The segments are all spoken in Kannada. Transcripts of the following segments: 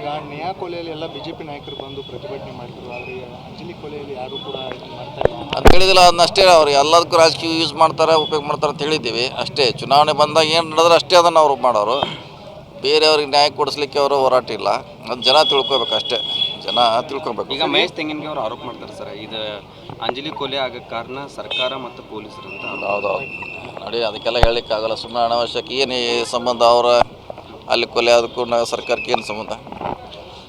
ಈಗ ನೇಹಾ ಕೊಲೆಯಲ್ಲಿ ಎಲ್ಲ ಬಿಜೆಪಿ ನಾಯಕರು ಬಂದು ಪ್ರತಿಭಟನೆ ಮಾಡಿದ್ರು ಆದರೆ ಅಂಜಲಿ ಕೊಲೆಯಲ್ಲಿ ಯಾರು ಕೂಡ ಇದನ್ನ ಮಾಡ್ತಾ ಇಲ್ಲ. ಅಂತ ಹೇಳಿದಿಲ್ಲ ಅದನ್ನಷ್ಟೇ ಅವ್ರು ಎಲ್ಲದಕ್ಕೂ ರಾಜಕೀಯ ಯೂಸ್ ಮಾಡ್ತಾರೆ ಉಪಯೋಗ ಮಾಡ್ತಾರೆ ಅಂತ ಹೇಳಿದ್ದೀವಿ. ಅಷ್ಟೇ ಚುನಾವಣೆ ಬಂದಾಗ ಏನು ನಡೆದ್ರೆ ಅಷ್ಟೇ ಅದನ್ನು ಅವರು ಮಾಡೋರು. ಬೇರೆಯವ್ರಿಗೆ ನ್ಯಾಯ ಕೊಡಿಸ್ಲಿಕ್ಕೆ ಅವರು ಹೋರಾಟ ಇಲ್ಲ. ಅದು ಜನ ತಿಳ್ಕೊಬೇಕು ಅಷ್ಟೇ. ಜನ ತಿಳ್ಕೊಬೇಕು. ಈಗ ಮಹೇಶ್ ತೆಂಗಿನಗೆ ಅವರು ಆರೋಪ ಮಾಡ್ತಾರೆ ಸರ್ ಇದು ಅಂಜಲಿ ಕೊಲೆ ಆಗಕ್ಕೆ ಕಾರಣ ಸರ್ಕಾರ ಮತ್ತು ಪೊಲೀಸರು ಅಂತ. ಹೌದೌದು. ನೋಡಿ ಅದಕ್ಕೆಲ್ಲ ಹೇಳಲಿಕ್ಕಾಗಲ್ಲ. ಸುಮ್ಮನೆ ಅನಾವಶ್ಯಕ ಏನು ಈ ಸಂಬಂಧ ಅವರ ಅಲ್ಲಿ ಕೊಲೆ ಅದಕ್ಕೂ ನ- ಸರ್ಕಾರಕ್ಕೆ ಏನು ಸಂಬಂಧ?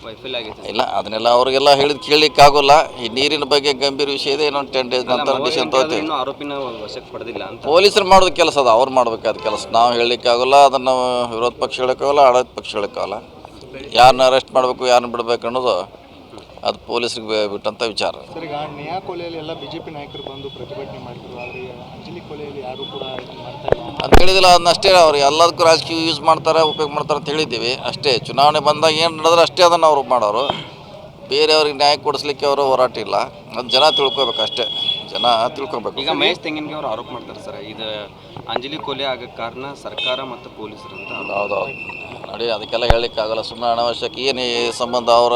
ವೈಫಲ್ಯ ಆಗೈತೆ. ಇಲ್ಲ ಅದನ್ನೆಲ್ಲ ಅವ್ರಿಗೆಲ್ಲ ಹೇಳಿದ್ ಕೇಳಲಿಕ್ಕಾಗೋಲ್ಲ. ಈ ನೀರಿನ ಬಗ್ಗೆ ಗಂಭೀರ ವಿಷಯ ಇದೆ ಇನ್ನೊಂದು ಟೆನ್ ಡೇಸ್ ನಂತರ ಡಿಸಿಷನ್ ತಗೋತೀವಿ ಇನ್ನೂ ಆರೋಪಿನ ವಶಕ್ಕೆ ಪಡೆದಿಲ್ಲ ಅಂತ. ಪೊಲೀಸರು ಮಾಡೋದು ಕೆಲಸ ಅದು ಅವ್ರು ಮಾಡ್ಬೇಕಾದ ಕೆಲಸ. ನಾವು ಹೇಳಲಿಕ್ಕಾಗಲ್ಲ ಅದನ್ನು ವಿರೋಧ ಪಕ್ಷ ಹೇಳೋಕ್ಕಾಗಲ್ಲ ಆಡಳಿತ ಪಕ್ಷ ಹೇಳೋಕ್ಕಾಗಲ್ಲ. ಯಾರನ್ನ ಅರೆಸ್ಟ್ ಮಾಡಬೇಕು ಯಾರನ್ನ ಬಿಡಬೇಕು ಅನ್ನೋದು ಅದು ಪೊಲೀಸರಿಗೆ ಬಿಟ್ಟಂಥ ವಿಚಾರ. ಸರ್ ಈಗ ನೇಹಾ ಕೊಲೆಯಲ್ಲಿ ಎಲ್ಲ ಬಿಜೆಪಿ ನಾಯಕರು ಬಂದು ಪ್ರತಿಭಟನೆ ಮಾಡಿದ್ರು ಆದರೆ ಅಂಜಲಿ ಕೊಲೆಯಲ್ಲಿ ಯಾರು ಕೂಡ ಮಾಡ್ತಾ ಇಲ್ಲ. ಅಂತ ಹೇಳಿದಿಲ್ಲ ಅದನ್ನಷ್ಟೇ ಅವ್ರು ಎಲ್ಲದಕ್ಕೂ ರಾಜಕೀಯ ಯೂಸ್ ಮಾಡ್ತಾರೆ ಉಪಯೋಗ ಮಾಡ್ತಾರೆ ಅಂತ ಹೇಳಿದ್ದೀವಿ. ಅಷ್ಟೇ ಚುನಾವಣೆ ಬಂದಾಗ ಏನು ನಡೆದ್ರೆ ಅಷ್ಟೇ ಅದನ್ನು ಅವರು ಮಾಡೋರು. ಬೇರೆಯವ್ರಿಗೆ ನ್ಯಾಯ ಕೊಡಿಸ್ಲಿಕ್ಕೆ ಅವರು ಹೋರಾಟ ಇಲ್ಲ. ಅದು ಜನ ತಿಳ್ಕೊಬೇಕು ಅಷ್ಟೇ. ಜನ ತಿಳ್ಕೊಬೇಕು. ಈಗ ಮಹೇಶ್ ತೆಂಗಿನಗೆ ಅವರು ಆರೋಪ ಮಾಡ್ತಾರೆ ಸರ್ ಇದು ಅಂಜಲಿ ಕೊಲೆ ಆಗಕ್ಕೆ ಕಾರಣ ಸರ್ಕಾರ ಮತ್ತು ಪೊಲೀಸರು ಅಂತ. ಹೌದೌದು. ನೋಡಿ ಅದಕ್ಕೆಲ್ಲ ಹೇಳಲಿಕ್ಕಾಗಲ್ಲ. ಸುಮ್ಮನೆ ಅನಾವಶ್ಯಕ ಏನು ಈ ಸಂಬಂಧ ಅವರ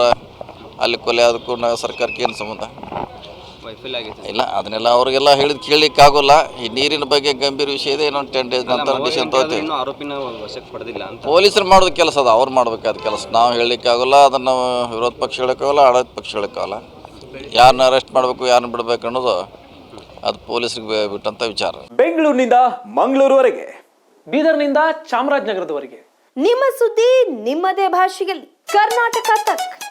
ಅಲ್ಲಿ ಕೊಲೆ ಅದಕ್ಕೂ ನ- ಸರ್ಕಾರಕ್ಕೆ ಏನು ಸಂಬಂಧ? ವೈಫಲ್ಯ ಆಗೈತೆ ಇಲ್ಲ ಅದನ್ನೆಲ್ಲ ಅವ್ರಿಗೆಲ್ಲ ಹೇಳಿದ್ ಕೇಳಲಿಕ್ಕಾಗೋಲ್ಲ ಈ ನೀರಿನ ಬಗ್ಗೆ ಗಂಭೀರ ವಿಷಯ ಇದೆ ಇನ್ನೊಂದು ಟೆನ್ ಡೇಸ್ ನಂತರ ಡಿಸಿಷನ್ ತಗೋತೀವಿ. ಇನ್ನೂ ಆರೋಪಿನ ವಶಕ್ಕೆ ಪಡೆದಿಲ್ಲ ಅಂತ. ಪೊಲೀಸರು ಮಾಡೋದು ಕೆಲಸ ಅದು ಅವ್ರು ಮಾಡ್ಬೇಕಾದ ಕೆಲಸ. ನಾವು ಹೇಳಲಿಕ್ಕಾಗಲ್ಲ ಅದನ್ನು ವಿರೋಧ ಪಕ್ಷ ಹೇಳೋಕ್ಕಾಗಲ್ಲ ಆಡಳಿತ ಪಕ್ಷ ಹೇಳೋಕ್ಕಾಗಲ್ಲ ಯಾರನ್ನ ಅರೆಸ್ಟ್ ಮಾಡಬೇಕು ಯಾರನ್ನ ಬಿಡಬೇಕು ಅನ್ನೋದು ಅದು ಪೊಲೀಸರಿಗೆ ಬಿಟ್ಟಂತ ವಿಚಾರ. ಬೆಂಗಳೂರಿನಿಂದ ಮಂಗಳೂರುವರೆಗೆ ಬೀದರ್ನಿಂದ ಚಾಮರಾಜನಗರದವರೆಗೆ. ನಿಮ್ಮ ಸುದ್ದಿ ನಿಮ್ಮದೇ ಭಾಷೆಯಲ್ಲಿ. ಕರ್ನಾಟಕ ತಕ್.